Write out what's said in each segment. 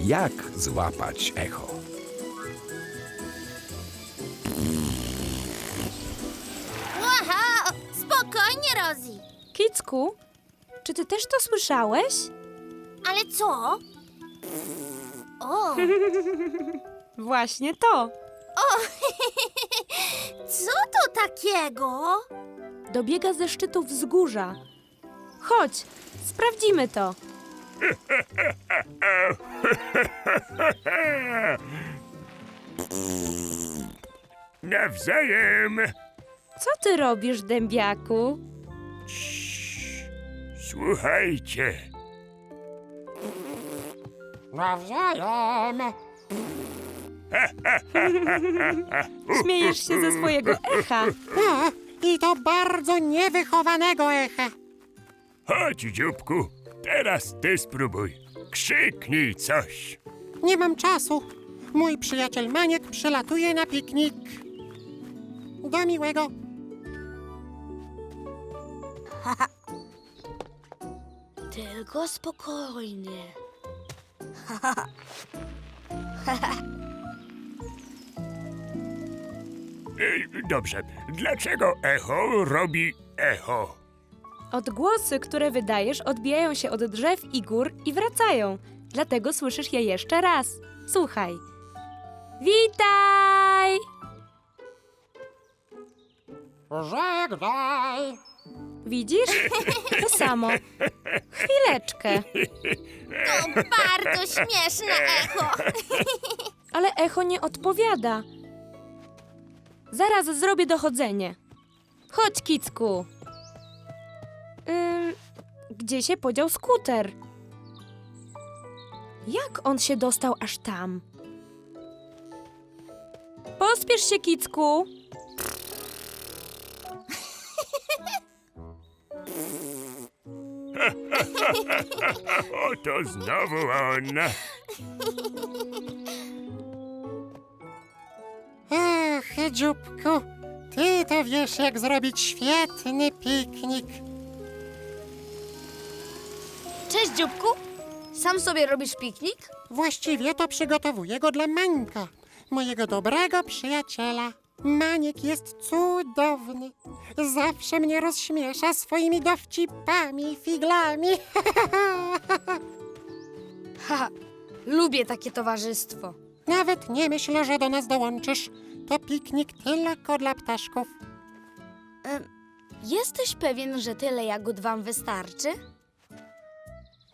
Jak złapać echo? Aha! Spokojnie, Rosie. Kicku, czy ty też to słyszałeś? Ale co? O, Właśnie to. co to takiego? Dobiega ze szczytu wzgórza. Chodź, sprawdzimy to. Nawzajem! Co ty robisz, dębiaku? Słuchajcie, Nawzajem. Śmiejesz się ze swojego echa. A, I to bardzo niewychowanego echa. Chodź, dzióbku. Teraz ty spróbuj. Krzyknij coś. Nie mam czasu. Mój przyjaciel Maniek przylatuje na piknik. Do miłego. Tylko spokojnie. Ej, Dobrze, dlaczego echo robi echo? Odgłosy, które wydajesz, odbijają się od drzew i gór i wracają. Dlatego słyszysz je jeszcze raz. Słuchaj. Witaj! Żegnaj. Widzisz? To samo. Chwileczkę. To bardzo śmieszne echo. Ale echo nie odpowiada. Zaraz zrobię dochodzenie. Chodź, Kicku. Ym, gdzie się podział skuter? Jak on się dostał aż tam? Pospiesz się, Kicku. Oto znowu on. Ach, dzióbku, ty to wiesz, jak zrobić świetny piknik. Cześć, dzióbku. Sam sobie robisz piknik? Właściwie to przygotowuję go dla Mańka, mojego dobrego przyjaciela. Maniek jest cudowny. Zawsze mnie rozśmiesza swoimi dowcipami i figlami. Haha, lubię takie towarzystwo. Nawet nie myślę, że do nas dołączysz. To piknik tylko dla ptaszków. Jesteś pewien, że tyle jagód wam wystarczy?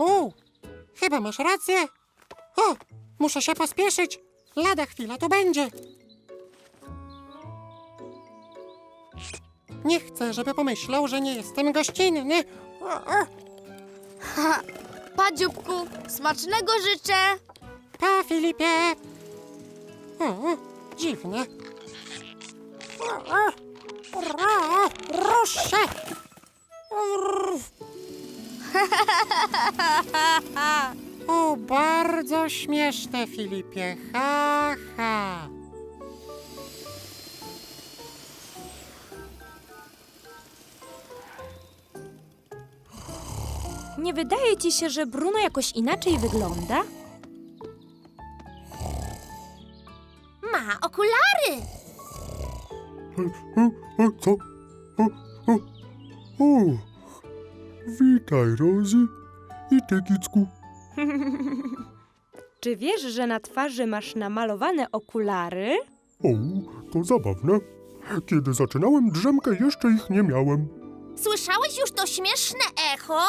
U, chyba masz rację. O, muszę się pospieszyć. Lada chwila tu będzie. Nie chcę, żeby pomyślał, że nie jestem gościnny. O, o, Pa, dzióbku, smacznego życzę! pa, Filipie. O, dziwnie. O, o, o, rusz się. Urf. O, bardzo śmieszne, Filipie. Ha, ha. Nie wydaje ci się, że Bruno jakoś inaczej wygląda? Ma okulary. Co? O, o, o. Witaj, Rosie. I ty, Kicku. Czy wiesz, że na twarzy masz namalowane okulary? O, to zabawne. Kiedy zaczynałem drzemkę, jeszcze ich nie miałem. Słyszałeś już to śmieszne echo?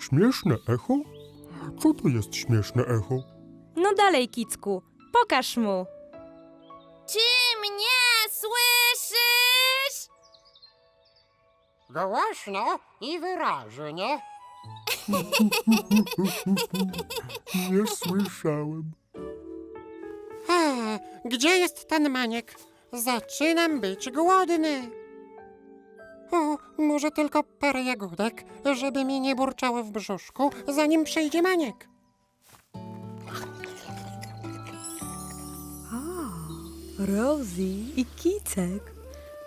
Śmieszne echo? Co to jest śmieszne echo? No dalej, Kicku. Pokaż mu. Czy mnie Głośno i wyraźnie. Nie słyszałem. A, gdzie jest ten maniek? Zaczynam być głodny. O, może tylko parę jagódek, żeby mi nie burczało w brzuszku, zanim przyjdzie maniek. Rosie i Kicek.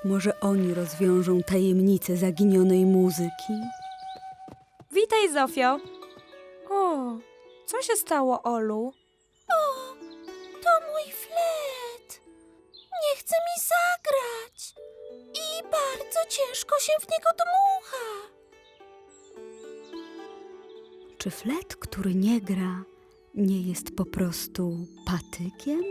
Może oni rozwiążą tajemnicę zaginionej muzyki? witaj, Zofio. O, co się stało, Olu? To mój flet. Nie chce mi zagrać. I bardzo ciężko się w niego dmucha. Czy flet, który nie gra, nie jest po prostu patykiem?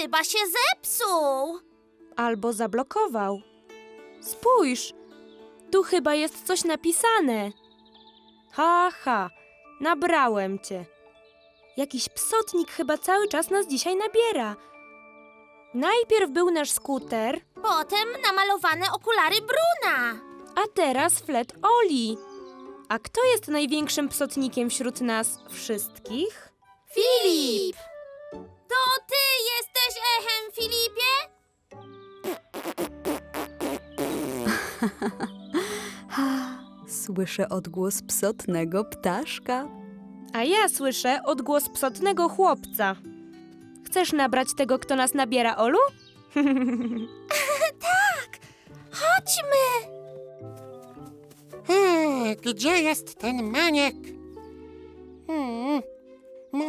Chyba się zepsuł. Albo zablokował. Spójrz, tu chyba jest coś napisane. Ha, ha, nabrałem cię. Jakiś psotnik chyba cały czas nas dzisiaj nabiera. Najpierw był nasz skuter, Potem namalowane okulary Bruna. a teraz flet Oli. A kto jest największym psotnikiem wśród nas wszystkich? Filip! To ty jesteś echem, Filipie? Słyszę odgłos psotnego ptaszka. A ja słyszę odgłos psotnego chłopca. Chcesz nabrać tego, kto nas nabiera, Olu? Chodźmy! Hmm, gdzie jest ten maniek?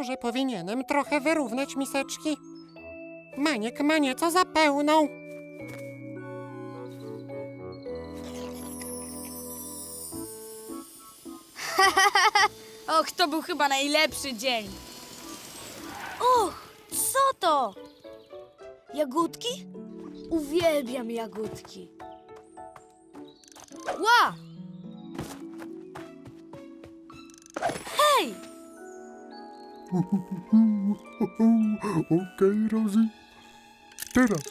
Może powinienem trochę wyrównać miseczki. Maniek ma nieco za pełną. Och, to był chyba najlepszy dzień. Uch, co to? Jagódki? Uwielbiam jagódki. Ła! Hej! Okej, Rosie. Teraz.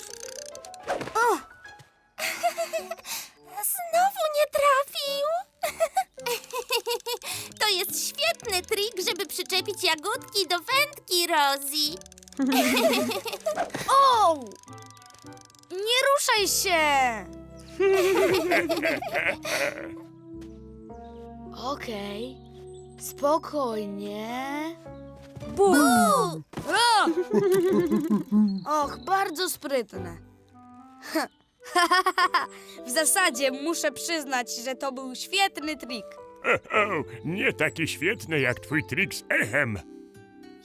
Znowu nie trafił? To jest świetny trik, żeby przyczepić jagódki do wędki, Rosie. O! Nie ruszaj się! Okej. Spokojnie. Bu! O! Och, bardzo sprytne. W zasadzie muszę przyznać, że to był świetny trik. O, o, nie taki świetny jak twój trik z echem.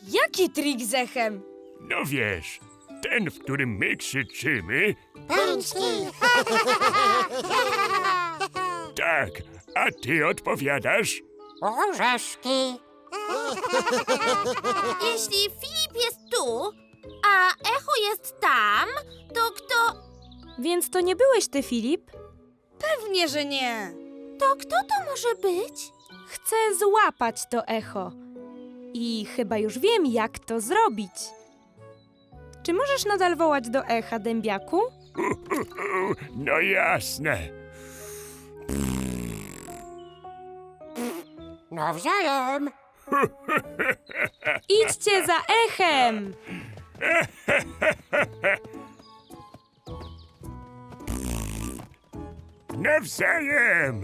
Jaki trik z echem? No wiesz, ten, w którym my krzyczymy, Pęczki! tak, a ty odpowiadasz. Orzeszki! Jeśli Filip jest tu, a echo jest tam, to kto... Więc to nie byłeś ty, Filip? Pewnie, że nie. To kto to może być? Chcę złapać to echo. I chyba już wiem, jak to zrobić. Czy możesz nadal wołać do echa, dębiaku? No jasne. Nawzajem! Idźcie za echem! Nawzajem!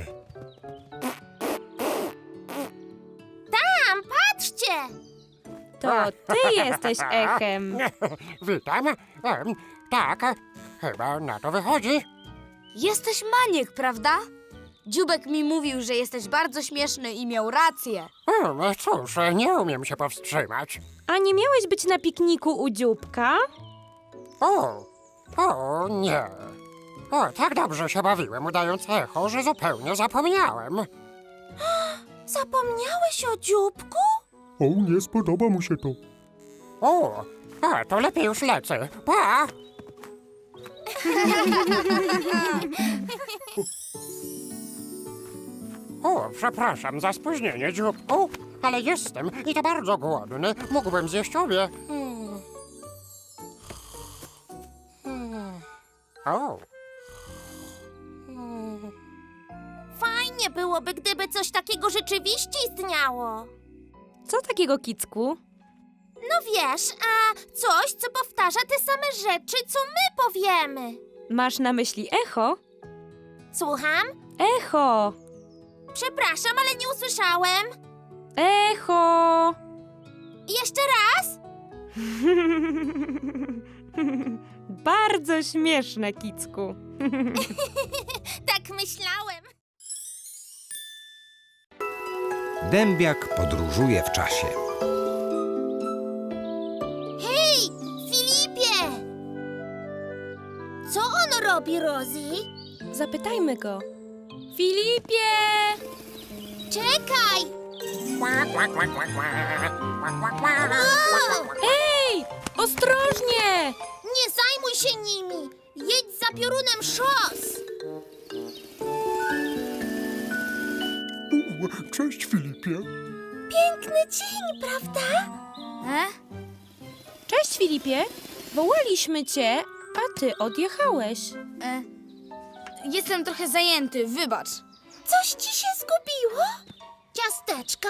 Tam, patrzcie! To ty jesteś echem. Witam. Em, tak, chyba na to wychodzi. Jesteś maniek, prawda? Dziubek mi mówił, że jesteś bardzo śmieszny i miał rację. Um, cóż, nie umiem się powstrzymać. A nie miałeś być na pikniku u dzióbka? O, o nie. O, tak dobrze się bawiłem, udając echo, że zupełnie zapomniałem. Zapomniałeś o dzióbku? O, nie spodoba mu się to. O, a to lepiej już lecę. Pa! O, przepraszam za spóźnienie, dzióbku, ale jestem i to bardzo głodny. Mógłbym zjeść obie. Hmm. Hmm. O. Hmm. Fajnie byłoby, gdyby coś takiego rzeczywiście istniało. Co takiego, Kicku? No wiesz, a coś, co powtarza te same rzeczy, co my powiemy. Masz na myśli echo? Słucham? Echo! Przepraszam, ale nie usłyszałem. Echo! Jeszcze raz? Bardzo śmieszne, Kicku. jak myślałem. Dębiak podróżuje w czasie. Hej, Filipie! Co on robi, Rosie? Zapytajmy go. Filipie! Czekaj! Ej! Ostrożnie! Nie zajmuj się nimi! Jedź za piorunem szos! U, cześć, Filipie. Piękny dzień, prawda? E? Cześć, Filipie. Wołaliśmy cię, a ty odjechałeś. E? Jestem trochę zajęty, wybacz. Coś ci się zgubiło? Ciasteczka?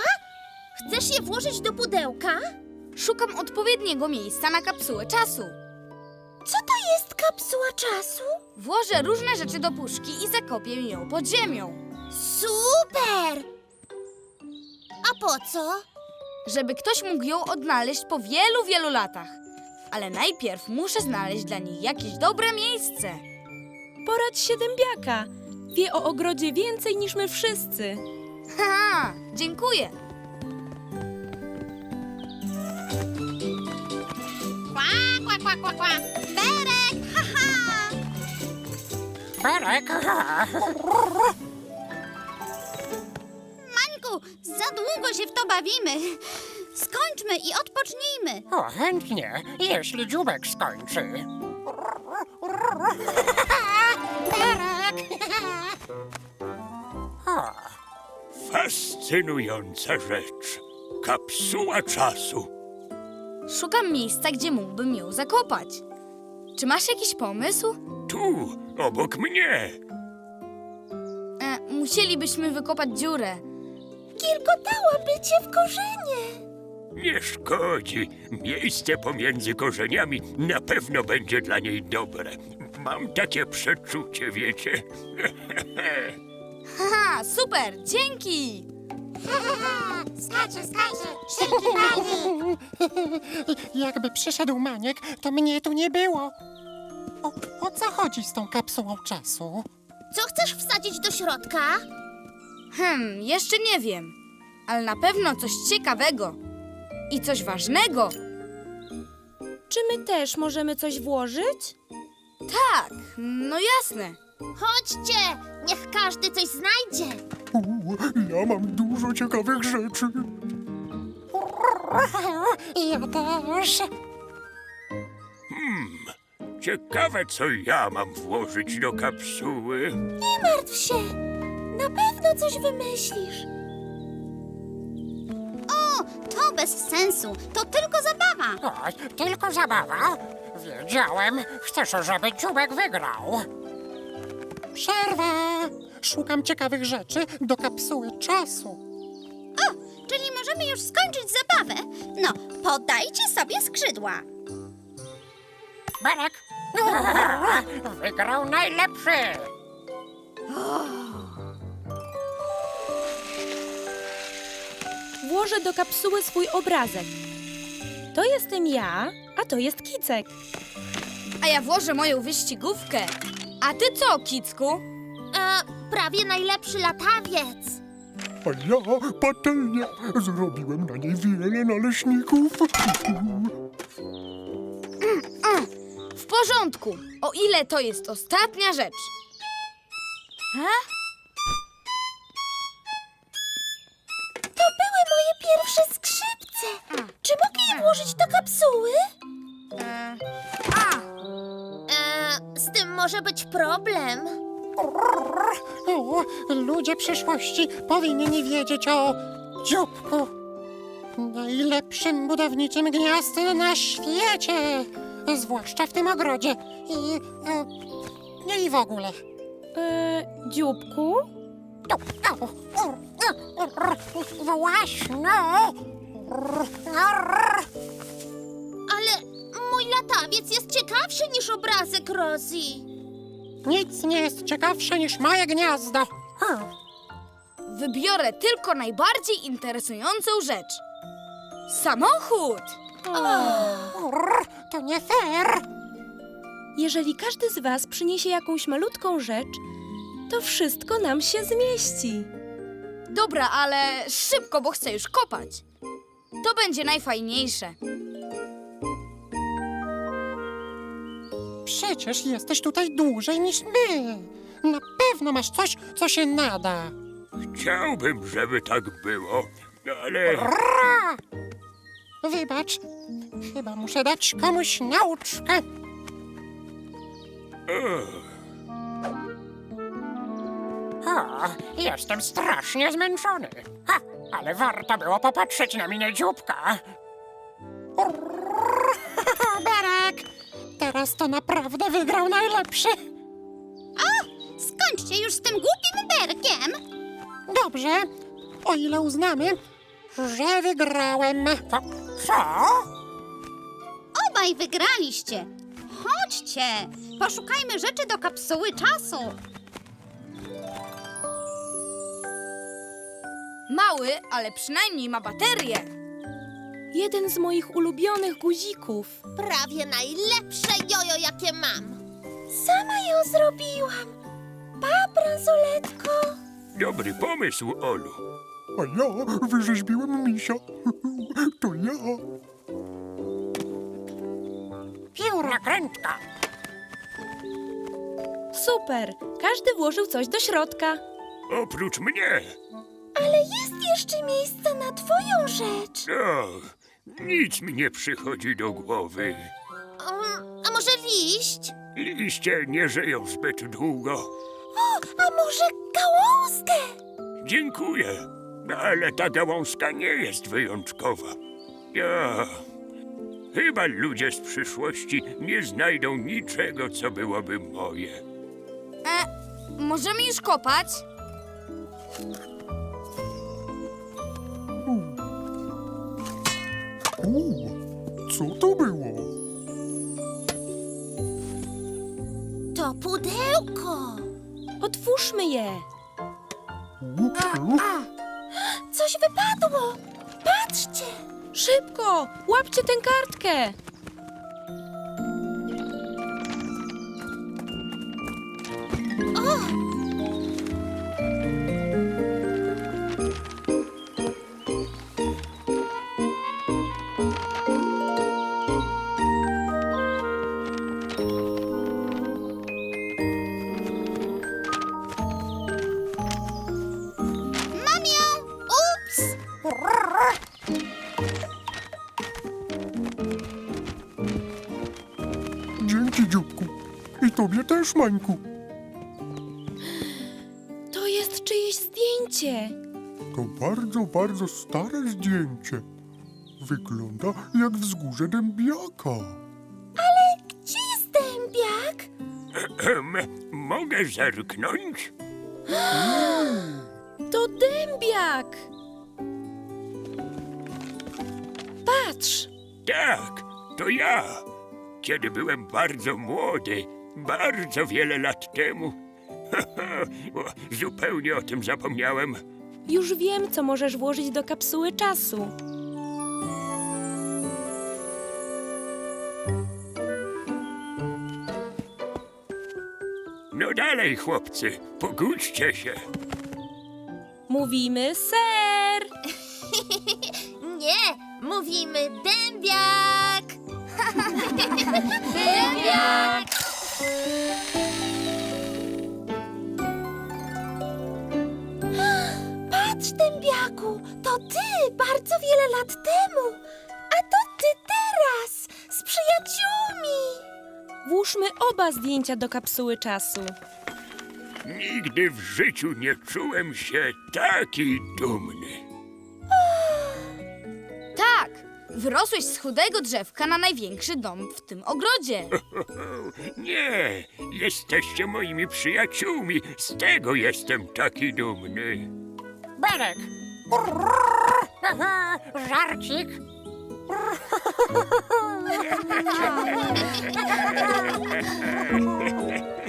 Chcesz je włożyć do pudełka? Szukam odpowiedniego miejsca na kapsułę czasu. Co to jest kapsuła czasu? Włożę różne rzeczy do puszki i zakopię ją pod ziemią. Super! A po co? Żeby ktoś mógł ją odnaleźć po wielu, wielu latach. Ale najpierw muszę znaleźć dla niej jakieś dobre miejsce. Poradź się dębiaka. Wie o ogrodzie więcej niż my wszyscy. Ha, dziękuję. Kła, kła, kła, kła, kła. Berek, haha! Berek. Mańku, za długo się w to bawimy. Skończmy i odpocznijmy. O, chętnie, jeśli dziubek skończy. Berek. O, Fascynująca rzecz. Kapsuła czasu. Szukam miejsca, gdzie mógłbym ją zakopać. Czy masz jakiś pomysł? Tu, obok mnie. E, musielibyśmy wykopać dziurę. Kilkotałaby cię w korzenie. Nie szkodzi. Miejsce pomiędzy korzeniami na pewno będzie dla niej dobre. Mam takie przeczucie, wiecie. Haha, super, dzięki! Skacze, skacze, szybki panie. Jakby przyszedł maniek, to mnie tu nie było. O, o co chodzi z tą kapsułą czasu? Co chcesz wsadzić do środka? Hmm, jeszcze nie wiem, ale na pewno coś ciekawego i coś ważnego. Czy my też możemy coś włożyć? Tak, no jasne. Chodźcie, niech każdy coś znajdzie. U, ja mam dużo ciekawych rzeczy. Ja też. Hmm, ciekawe, co ja mam włożyć do kapsuły. Nie martw się, na pewno coś wymyślisz. Bez sensu, to tylko zabawa. O, tylko zabawa. Wiedziałem, chcesz, żeby dziubek wygrał. Przerwa! Szukam ciekawych rzeczy do kapsuły czasu. Czyli możemy już skończyć zabawę. No, podajcie sobie skrzydła. Berek! Wygrał najlepszy! Włożę do kapsuły swój obrazek. To jestem ja, a to jest Kicek. A ja włożę moją wyścigówkę. A ty co, Kicku? E, prawie najlepszy latawiec. A ja patelnia. Zrobiłem na niej wiele naleśników. W porządku, o ile to jest ostatnia rzecz. Ha? Może być problem. O, ludzie przyszłości powinni wiedzieć o dzióbku. Najlepszym budowniczym gniazd na świecie. Zwłaszcza w tym ogrodzie. I, e, no i w ogóle. E, dzióbku? Właśnie. Ale mój latawiec jest ciekawszy niż obrazek Rosie. Nic nie jest ciekawsze niż moje gniazdo. Wybiorę tylko najbardziej interesującą rzecz. Samochód! Brr, To nie fair. Jeżeli każdy z was przyniesie jakąś malutką rzecz, To wszystko nam się zmieści. Dobra, ale szybko, bo chcę już kopać. To będzie najfajniejsze. Przecież jesteś tutaj dłużej niż my. Na pewno masz coś, co się nada. Chciałbym, żeby tak było, ale Ra! Wybacz, chyba muszę dać komuś nauczkę. O, jestem strasznie zmęczony. Ha, ale warto było popatrzeć na minę dzióbka. Teraz to naprawdę wygrał najlepszy. Skończcie już z tym głupim berkiem! Dobrze, o ile uznamy, że wygrałem. Co? Co? Obaj wygraliście! Chodźcie! Poszukajmy rzeczy do kapsuły czasu! Mały, ale przynajmniej ma baterię. Jeden z moich ulubionych guzików. Prawie najlepsze jojo, jakie mam! Sama ją zrobiłam! Pa, bransoletko! dobry pomysł, Olu. A ja wyrzeźbiłem misia. To ja. Pióra krętka. Super! Każdy włożył coś do środka. Oprócz mnie. Ale jest jeszcze miejsce na twoją rzecz! No, nic mi nie przychodzi do głowy. A może liść? Liście nie żyją zbyt długo. O, a może gałązkę? Dziękuję, ale ta gałązka nie jest wyjątkowa. Ja. Chyba ludzie z przyszłości nie znajdą niczego, co byłoby moje. E, możemy już kopać? U, co to było? To pudełko! Otwórzmy je. U, u, Coś wypadło! Patrzcie! Szybko! Łapcie tę kartkę! Też, Mańku. To jest czyjeś zdjęcie. To bardzo, bardzo stare zdjęcie. Wygląda jak wzgórze dębiaka. Gdzie jest dębiak? Mogę zerknąć? To dębiak! Patrz! Tak, to ja. Kiedy byłem bardzo młody, bardzo wiele lat temu. O, Zupełnie o tym zapomniałem. Już wiem, co możesz włożyć do kapsuły czasu. No dalej, chłopcy, pogódźcie się. Mówimy ser! Nie, mówimy dębiak! dębiak! Patrz, dębiaku, to ty bardzo wiele lat temu, a to ty teraz z przyjaciółmi. Włóżmy oba zdjęcia do kapsuły czasu. Nigdy w życiu nie czułem się taki dumny. Wyrosłeś z chudego drzewka na największy dom w tym ogrodzie. Nie, jesteście moimi przyjaciółmi. Z tego jestem taki dumny. Berek. Żarcik.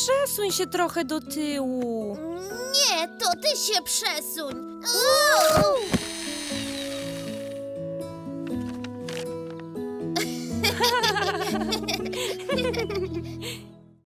Przesuń się trochę do tyłu. Nie, to ty się przesuń. Uuu!